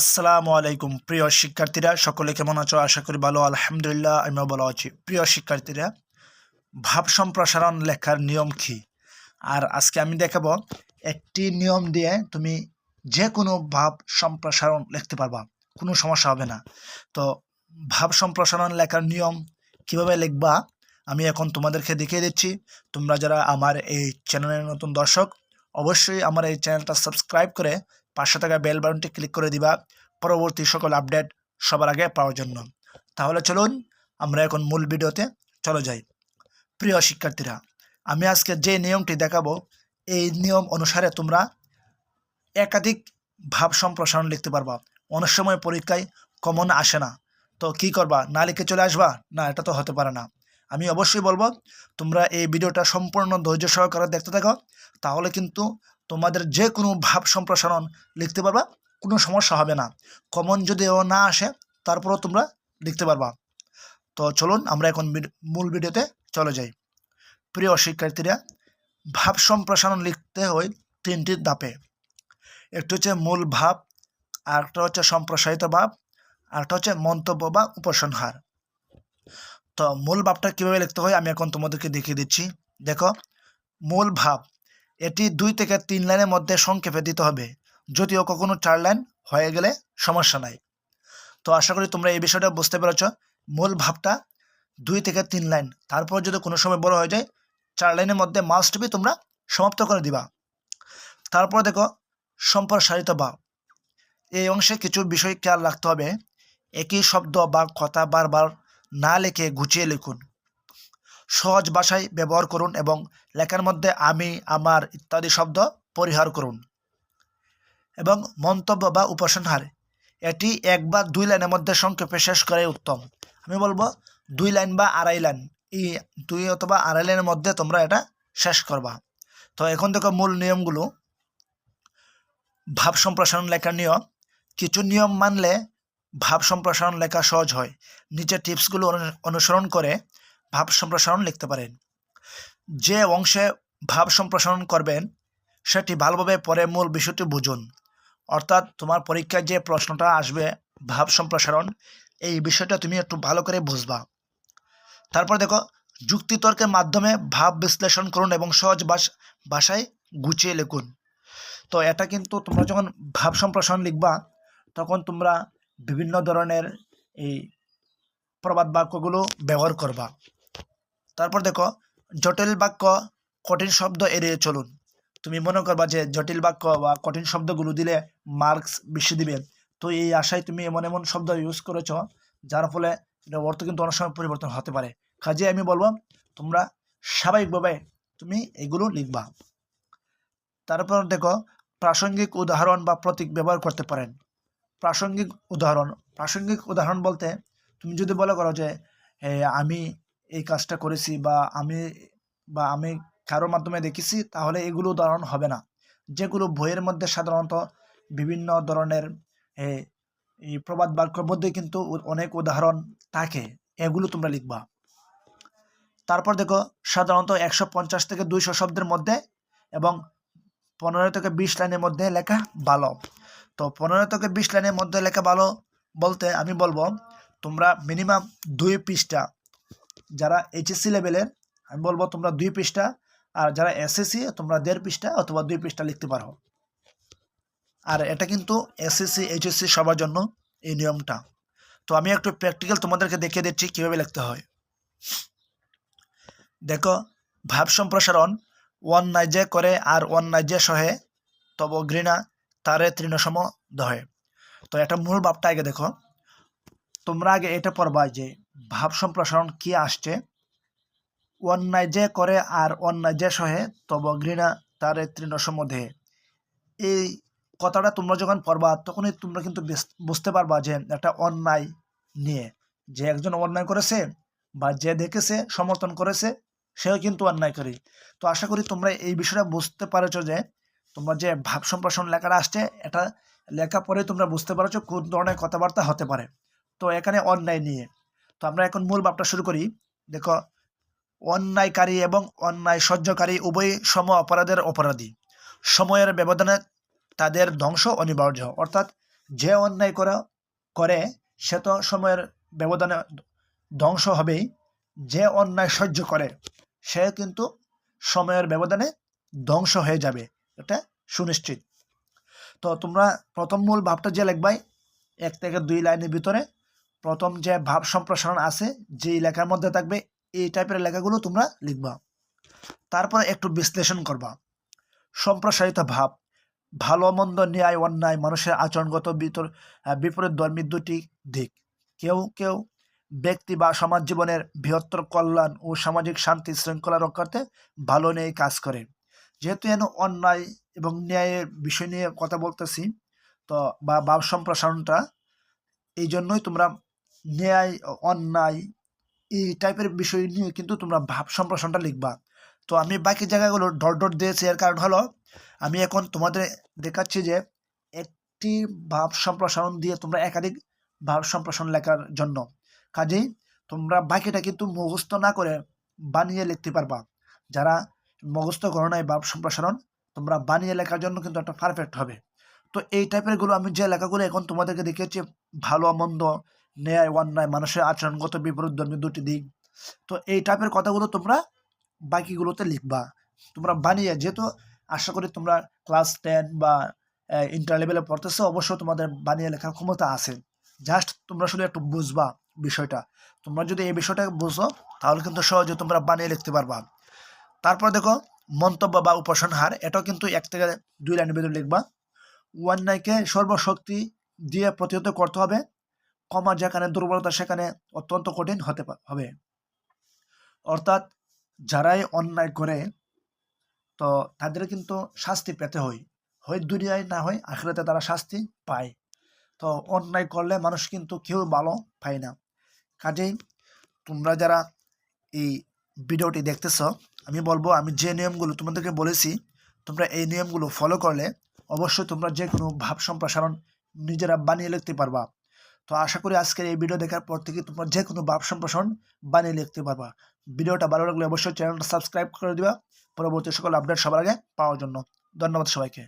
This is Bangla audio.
আসসালামু আলাইকুম। প্রিয় শিক্ষার্থীরা, সকলে কেমন আছো? আশা করি ভালো, আলহামদুলিল্লাহ, আমিও ভালো আছি। প্রিয় শিক্ষার্থীরা, ভাব সম্প্রসারণ লেখার নিয়ম কী? আর আজকে আমি দেখাবো একটি নিয়ম দিয়ে তুমি যে কোনো ভাব সম্প্রসারণ লিখতে পারবা, কোনো সমস্যা হবে না। তো ভাব সম্প্রসারণ লেখার নিয়ম কীভাবে লিখবা, আমি এখন তোমাদেরকে দেখিয়ে দিচ্ছি। তোমরা যারা আমার এই চ্যানেলের নতুন দর্শক, অবশ্যই আমার এই চ্যানেলটা সাবস্ক্রাইব করে পাঁচশো টাকা বেল বাটনটি ক্লিক করে দিবা। পরবর্তী সকল আপডেট সবার আগে পাওয়ার জন্য। তাহলে চলুন, আমরা এখন মূল ভিডিওতে চলে যাই। প্রিয় শিক্ষার্থীরা, আমি আজকে যে নিয়মটি দেখাবো, এই নিয়ম অনুসারে তোমরা একাধিক ভাব সম্প্রসারণ লিখতে পারবা। অনেক সময় পরীক্ষায় কমন আসে না। তো কি করবা? না লিখে চলে আসবা? না, এটা তো হতে পারে না। আমি অবশ্যই বলব, তোমরা এই ভিডিওটা সম্পূর্ণ ধৈর্য সহকারে দেখতে থাকো। তাহলে কিন্তু তোমাদের যে কোনো ভাব সম্প্রসারণ লিখতে পারবা, কোনো সমস্যা হবে না। কমন যদিও না আসে, তারপরেও তোমরা লিখতে পারবা। তো চলুন আমরা এখন মূল ভিডিওতে চলে যাই। প্রিয় শিক্ষার্থীরা, ভাব সম্প্রসারণ লিখতে হয় তিনটি ধাপে। একটি হচ্ছে মূল ভাব, আরেকটা হচ্ছে সম্প্রসারিত ভাব, আরেকটা হচ্ছে মন্তব্য বা উপসংহার। তো মূল ভাবটা কীভাবে লিখতে হয় আমি এখন তোমাদেরকে দেখিয়ে দিচ্ছি। দেখো, মূল ভাব এটি দুই থেকে তিন লাইনের মধ্যে সংক্ষেপে দিতে হবে। যদিও কখনো চার লাইন হয়ে গেলে সমস্যা নাই। তো আশা করি তোমরা এই বিষয়টা বুঝতে পেরেছ। মূল ভাবটা দুই থেকে তিন লাইন। তারপর যদি কোনো সময় বড় হয়ে যায়, চার লাইনের মধ্যে মাস্ট বি তোমরা সমাপ্ত করে দিবা। তারপর দেখো, সম্প্রসারিত বা। এই অংশে কিছু বিষয় খেয়াল রাখতে হবে। একই শব্দ বা কথা বারবার না লিখে গুছিয়ে লিখুন। সহজ ভাষায় ব্যবহার করুন এবং লেখার মধ্যে আমি, আমার ইত্যাদি শব্দ পরিহার করুন। এবং মন্তব্য বা উপসংহার, এটি এক বা দুই লাইনের মধ্যে সংক্ষেপে শেষ করাই উত্তম। আমি বলব দুই লাইন বা আড়াই লাইন এই দুই অথবা আড়াই লাইনের মধ্যে তোমরা এটা শেষ করবা। তো এখন দেখো মূল নিয়মগুলো। ভাব সম্প্রসারণ লেখার নিয়ম, কিছু নিয়ম মানলে ভাব সম্প্রসারণ লেখা সহজ হয়। নিচের টিপসগুলো অনু- অনুসরণ করে ভাব সম্প্রসারণ লিখতে পারেন। যে অংশে ভাব সম্প্রসারণ করবেন, সেটি ভালোভাবে পরে মূল বিষয়টি বুঝুন। অর্থাৎ তোমার পরীক্ষায় যে প্রশ্নটা আসবে, ভাব সম্প্রসারণ, এই বিষয়টা তুমি একটু ভালো করে বুঝবা। তারপর দেখো, যুক্তিতর্কের মাধ্যমে ভাব বিশ্লেষণ করুন এবং সহজ ভাষ- ভাষায় গুছিয়ে লিখুন। তো এটা কিন্তু তোমরা যখন ভাব সম্প্রসারণ লিখবা, তখন তোমরা বিভিন্ন ধরনের এই প্রবাদ বাক্যগুলো ব্যবহার করবা। তারপর দেখো, জটিল বাক্য কঠিন শব্দ এড়িয়ে চলুন। তুমি মনে করবা যে জটিল বাক্য বা কঠিন শব্দগুলো দিলে মার্কস বেশি দিবে। তো এই আশায় তুমি এমন এমন শব্দ ইউজ করেছ, যার ফলে অর্থ কিন্তু অনেক সময় পরিবর্তন হতে পারে। কাজে আমি বলব, তোমরা স্বাভাবিকভাবে তুমি এগুলো লিখবা। তারপর দেখো, প্রাসঙ্গিক উদাহরণ বা প্রতীক ব্যবহার করতে পারেন। প্রাসঙ্গিক উদাহরণ প্রাসঙ্গিক উদাহরণ বলতে তুমি যদি বলে করো যে আমি এই কাজটা করেছি বা আমি বা আমি কারোর মাধ্যমে দেখেছি, তাহলে এগুলো উদাহরণ হবে না। যেগুলো বইয়ের মধ্যে সাধারণত বিভিন্ন ধরনের এই প্রবাদ বাক্যের মধ্যে কিন্তু অনেক উদাহরণ থাকে, এগুলো তোমরা লিখবা। তারপর দেখো, সাধারণত একশো পঞ্চাশ থেকে দুইশো শব্দের মধ্যে এবং পনেরো থেকে বিশ লাইনের মধ্যে লেখা ভালো। তো পনেরো থেকে বিশ লাইনের মধ্যে লেখা ভালো বলতে আমি বলব, তোমরা মিনিমাম দুই পৃষ্ঠা যারা এইচএসসি লেভেলের আমি বলব তোমরা দুই পৃষ্ঠা, আর যারা এসএসসি তোমরা দেড় পৃষ্ঠা অথবা দুই পৃষ্ঠা লিখতে পারো। আর এটা কিন্তু এসএসসি এইচএসসি সবার জন্য এই নিয়মটা। তো আমি একটু প্র্যাকটিক্যাল তোমাদেরকে দেখিয়ে দিচ্ছি কীভাবে লিখতে হয়। দেখো, ভাব সম্প্রসারণ ওয়ান নাইজে করে আর ওয়ান নাইজে সহে, তব ঘৃণা তারে তৃণসম দহে। তো এটা মূল ভাবটা আগে দেখো। তোমরা আগে এটা পড়বা যে ভাব সম্প্রসারণ কি আসছে? অন্যায় যে করে আর অন্যায় যে সহে, তব ঘৃণা তার তৃণসম দেহে। এই কথাটা তোমরা যখন পড়বা, তখনই তোমরা কিন্তু বুঝতে পারবা যে একটা অন্যায় নিয়ে। যে একজন অন্যায় করেছে বা যে দেখেছে, সমর্থন করেছে, সেও কিন্তু অন্যায় করে তো আশা করি তোমরা এই বিষয়টা বুঝতে পারছ যে তোমরা যে ভাব সম্প্রসারণ লেখাটা আসছে, এটা লেখা পরে তোমরা বুঝতে পারছ কোন ধরনের কথাবার্তা হতে পারে। তো এখানে অন্যায় নিয়ে। তো আমরা এখন মূল ভাবটা শুরু করি। দেখো, অন্যায়কারী এবং অন্যায় সহ্যকারী উভয় সম অপরাধের অপরাধী। সময়ের ব্যবধানে তাদের ধ্বংস অনিবার্য। অর্থাৎ যে অন্যায় করা, করে, সে তো সময়ের ব্যবধানে ধ্বংস হবেই। যে অন্যায় সহ্য করে, সে কিন্তু সময়ের ব্যবধানে ধ্বংস হয়ে যাবে। এটা সুনিশ্চিত। তো তোমরা প্রথম মূল ভাবটা যে লিখবাই, এক থেকে দুই লাইনের ভিতরে প্রথম যে ভাব সম্প্রসারণ আছে যে লেখার মধ্যে থাকবে, এই টাইপের লেখাগুলো তোমরা লিখবা। তারপরে একটু বিশ্লেষণ করবা। সম্প্রসারিত ভাব, ভালো মন্দ ন্যায় অন্যায়, মানুষের আচরণগত বিতর বিপরীত ধর্মীর দুটি দিক। কেউ কেউ ব্যক্তি বা সমাজ জীবনের বৃহত্তর কল্যাণ ও সামাজিক শান্তি শৃঙ্খলা রক্ষার্থে ভালো নিয়ে কাজ করে। যেহেতু এন অন্যায় এবং ন্যায়ের বিষয় নিয়ে কথা বলতেছি, তো বা ভাব সম্প্রসারণটা এই জন্যই তোমরা ন্যায়, অন্যায় এই টাইপের বিষয় নিয়ে কিন্তু তোমরা ভাব সম্প্রসারণটা লিখবা। তো আমি বাকি জায়গাগুলো ডট ডট দিয়েছি, এর কারণ হলো আমি এখন তোমাদের দেখাচ্ছি যে একটি ভাব সম্প্রসারণ দিয়ে তোমরা একাধিক ভাব সম্প্রসারণ লেখার জন্য। কাজেই তোমরা বাকিটা কিন্তু মুখস্থ না করে বানিয়ে লিখতে পারবা। যারা মুখস্থ করো নাই ভাব সম্প্রসারণ, তোমরা বানিয়ে লেখার জন্য কিন্তু একটা পারফেক্ট হবে। তো এই টাইপেরগুলো আমি যে লেখাগুলো এখন তোমাদেরকে দেখিয়েছি, ভালো, মন্দ ন্যায়, অন্যায়, মানুষের আচরণগত বিপরীত ধর্মী দুটি দিক। তো এই টাইপের কথাগুলো তোমরা বাকিগুলোতে লিখবা। তোমরা বানিয়ে, যেহেতু আশা করি তোমরা ক্লাস টেন বা ইন্টার লেভেলে পড়তেছো, অবশ্যই তোমাদের বানিয়ে লেখার ক্ষমতা আছে। জাস্ট তোমরা শুধু একটু বুঝবা বিষয়টা। তোমরা যদি এই বিষয়টা বুঝো, তাহলে কিন্তু সহজে তোমরা বানিয়ে লিখতে পারবা। তারপর দেখো, মন্তব্য বা উপসংহার, এটাও কিন্তু এক থেকে দুই লাইনের ভিতরে লিখবা। অন্যায়কে সর্বশক্তি দিয়ে প্রতিহত করতে হবে। কমা যেখানে দুর্বলতা, সেখানে অত্যন্ত কঠিন হতে হবে। অর্থাৎ যারাই অন্যায় করে, তো তাদের কিন্তু শাস্তি পেতে হয়। হয় দুনিয়ায়, না হয় আখেরাতে তারা শাস্তি পায়। তো অন্যায় করলে মানুষ কিন্তু কেউ ভালো পায় না। কাজেই তোমরা যারা এই ভিডিওটি দেখতেছ, আমি বলব, আমি যে নিয়মগুলো তোমাদেরকে বলেছি, তোমরা এই নিয়মগুলো ফলো করলে অবশ্যই তোমরা যে কোনো ভাব সম্প্রসারণ নিজেরা বানিয়ে লিখতে পারবা। তো আশা করি আজকের এই ভিডিও দেখার পর থেকে তোমরা যে কোনো ভাব সম্প্রসারণ বানিয়ে লিখতে পারবা। ভিডিওটা ভালো লাগলে অবশ্যই চ্যানেলটা সাবস্ক্রাইব করে দিবা। পরবর্তী সকল আপডেট সবার আগে পাওয়ার জন্য। ধন্যবাদ সবাইকে।